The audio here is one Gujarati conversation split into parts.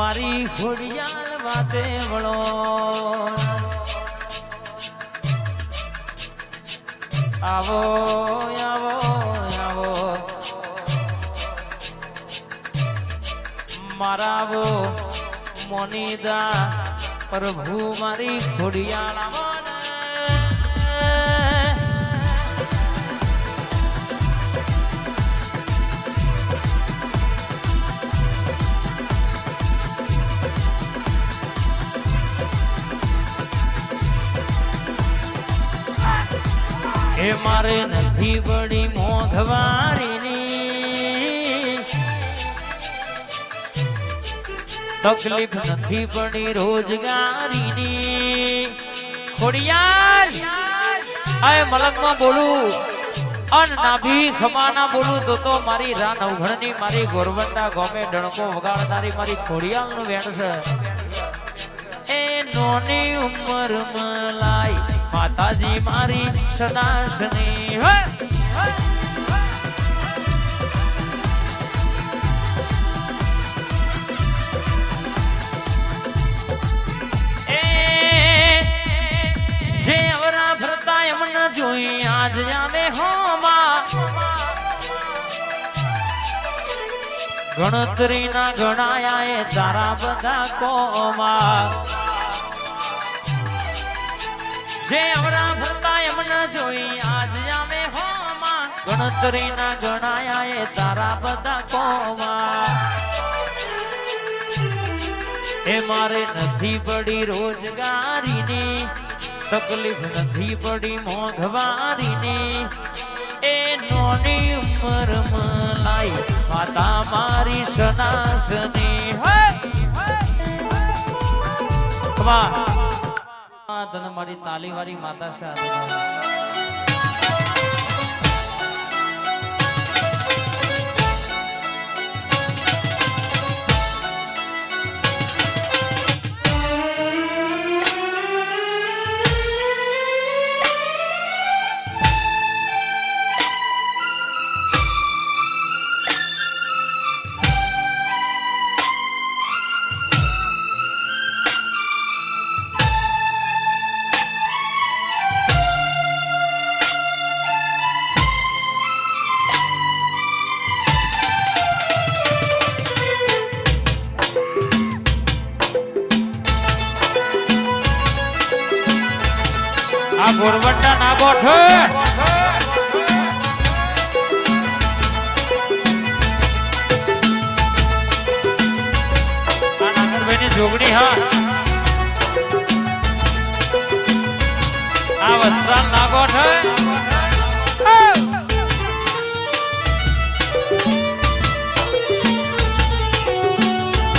મારી ઘોડિયાળ વાતે વળો. આવો આવો આવો. મારા આવો મોનીદા પ્રભુ મારી ઘોડિયાળ આવો. એ મારે નથી વળી મોઘવારીની. તકલીફ નથી પડી રોજગારીની. ખોડિયાર મલકમાં બોલું. અન નાભી ખમાના બોલું. તો તો મારી રાન અવઘણની મારી ગોરવંડા ગોમે ડણકો વગાડનારી મારી ખોડિયાલનું વેણ છે. એ નોની ઉંમર મલાઈ માતાજી મારી સદાશની જે અવરા જોઈ, આજ હોમાં. ગણતરી ના ગણાયા એ તારા બધા કોમાં. જે અવરા એમ ન જોઈ આજ અમે હોમાં ગણતરી ના ગણાયા એ તારા બધા કોવા એ મારે નથી પડી રોજગારીની તકલીફ નથી પડી મોંઘવારીની એ નોની ઉંમર મલાઈ માતા મારી સનાસની હે વાહ તને મારી તાલીવારી માતા છે ગોઠ જોગણી હા આ વસ્ત્રાલ ના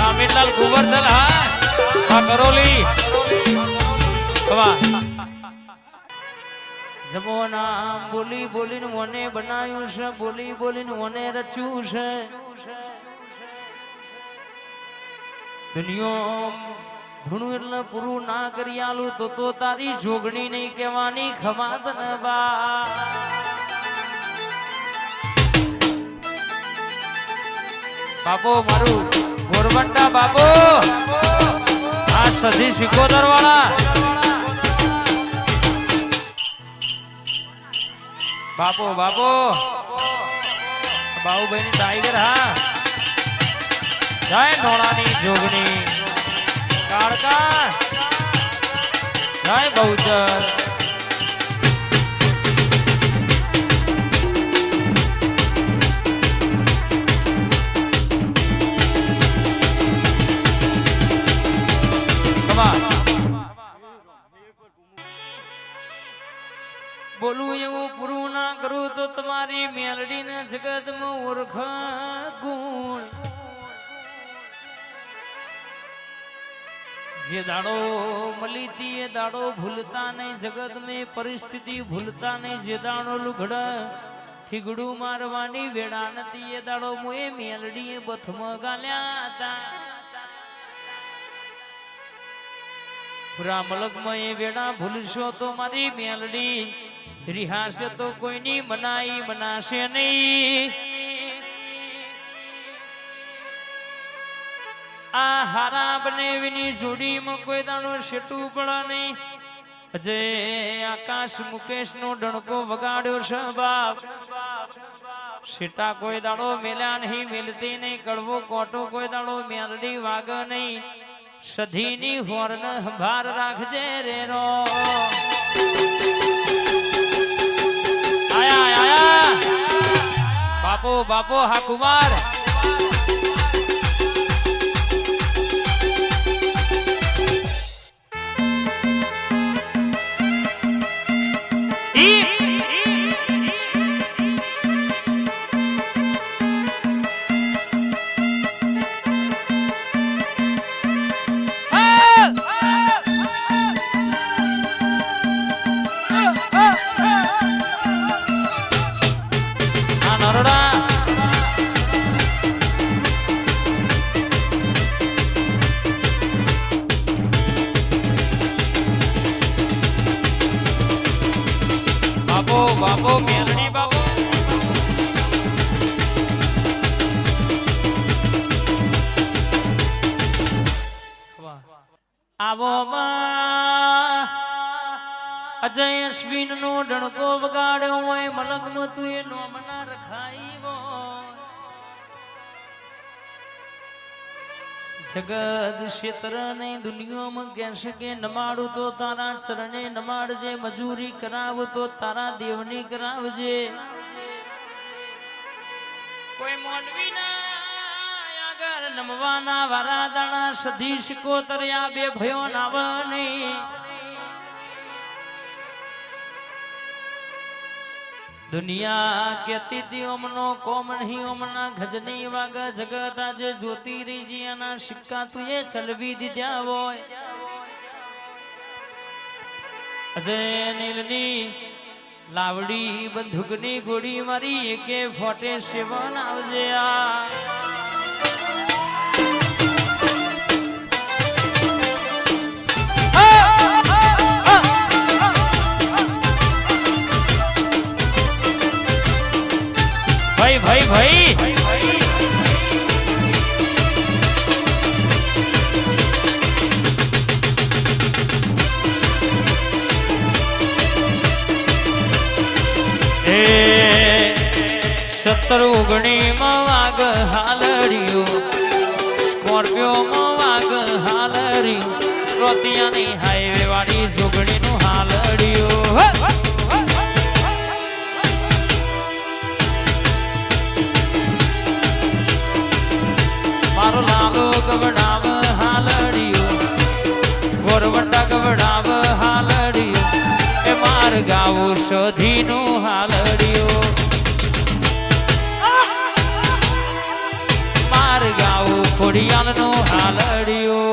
અમિતલાલ ગોવર્ધન હા કરોલી જમો બોલી મને બનાવ્યું છે, બોલી બોલીને મને રચ્યું છે. દુનિયો ધૂણું એટલે પૂરું ના કરી આલું, તો તો તારી જોગણી નહીં કહેવાની, ખમાત ન બા. બાપો, મારું ગોરવંટા બાપો, આ સધી સિકોદર વાળા. બાપો બાપો. બાહુભાઈ ની ટાઈગર હા. જય નોળાની જોગની કાળકા. જય બહુચર. બોલું એવું પૂરું ના કરું તો તમારી મેલડીને જગતમાં ઓળખ ગુણ. જે દાડો મળી હતી એ દાડો ભૂલતા નહીં જગત મેં પરિસ્થિતિ ભૂલતા નહીં. જે દાડો લુઘડ થીગડું મારવાની વેળા નથી, એ દાડો મોએ મેલડીએ બથમાં ગાલ્યા હતા. પૂરા મલકમાં એ વેળા ભૂલશો તો મારી મેલડી રિહાશે તો કોઈની મનાઈ મનાશે નહીં. આ હારા બનેવીની જોડીમાં કોઈ દાડો શેટું પડે નહીં. અજય આકાશ મુકેશ નો ડણકો વગાડ્યો છે બાપ. શેટા કોઈ દાડો મેલ્યા નહીં, મિલતી નહીં, કડવો કોટો કોઈ દાડો મેલડી વાગ નહીં. સધીની હોર્ન ભાર રાખજે રે રો બાપો બાપો હા કુમાર. બાપો મેલડી બાપો આવો અજય અશ્વિન નો ડણકો વગાડ્યો હોય મલંગમાં તું એ નોમના રખાઈ જગત ક્ષેત્ર ને દુનિયામાં કહેશે કે નમાડું તો તારા ચરણે નમાડજે, મજૂરી કરાવ તો તારા દેવની કરાવજે. કોઈ મોનવી આગળ નમવાના વારા દાણા સધી શિકોતર્યા બે ભયો નાવ નહીં દુનિયા કેતી તી ઓમનો કોમ નહીં, ઓમના ગજની વાગ જગત આજે જોતી રીજી એના સિક્કા તું એ ચલવી દીધા હોય. અજય નીલની લાવડી બંધુકની ગોળી મારી એકે ફોટે સેવન આવજે આ. ભાઈ ભાઈ. સત્તર ઓગણી શોધીનું હાલડ્યું. માર ગાવું ખોડિયાલનું હાલડ્યું.